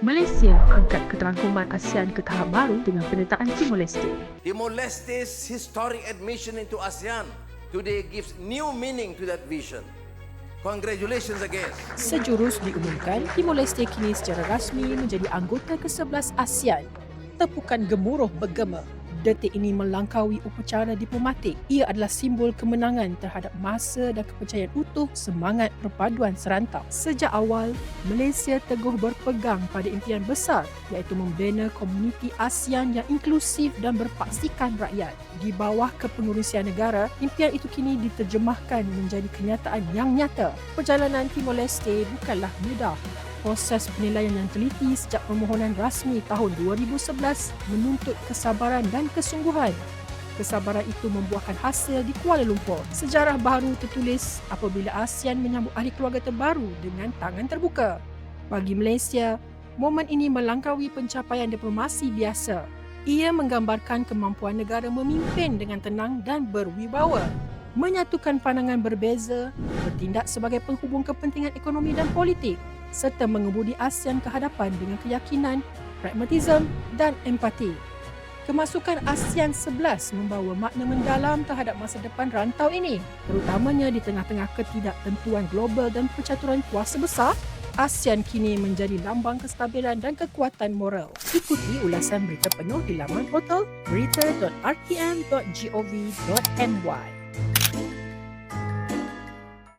Malaysia angkat keterangkuman ASEAN ke tahap baru dengan penyertaan Timor Leste. Timor-Leste's historic admission into ASEAN today gives new meaning to that vision. Congratulations again. Sejurus diumumkan, Timor Leste kini secara rasmi menjadi anggota ke-11 ASEAN. Tepukan gemuruh bergema. Detik ini melangkaui upacara diplomatik. Ia adalah simbol kemenangan terhadap masa dan kepercayaan utuh semangat perpaduan serantau. Sejak awal, Malaysia teguh berpegang pada impian besar iaitu membina komuniti ASEAN yang inklusif dan berpaksikan rakyat. Di bawah kepengurusian negara, impian itu kini diterjemahkan menjadi kenyataan yang nyata. Perjalanan Timor Leste bukanlah mudah proses penilaian yang teliti sejak permohonan rasmi tahun 2011 menuntut kesabaran dan kesungguhan. Kesabaran itu membuahkan hasil di Kuala Lumpur. Sejarah baru tertulis apabila ASEAN menyambut ahli keluarga terbaru dengan tangan terbuka. Bagi Malaysia, momen ini melangkaui pencapaian diplomasi biasa. Ia menggambarkan kemampuan negara memimpin dengan tenang dan berwibawa menyatukan pandangan berbeza, bertindak sebagai penghubung kepentingan ekonomi dan politik serta mengemudi ASEAN ke hadapan dengan keyakinan, pragmatisme dan empati. Kemasukan ASEAN 11 membawa makna mendalam terhadap masa depan rantau ini, terutamanya di tengah-tengah ketidaktentuan global dan percaturan kuasa besar ASEAN kini menjadi lambang kestabilan dan kekuatan moral. Ikuti ulasan berita penuh di laman portal berita.rtm.gov.my.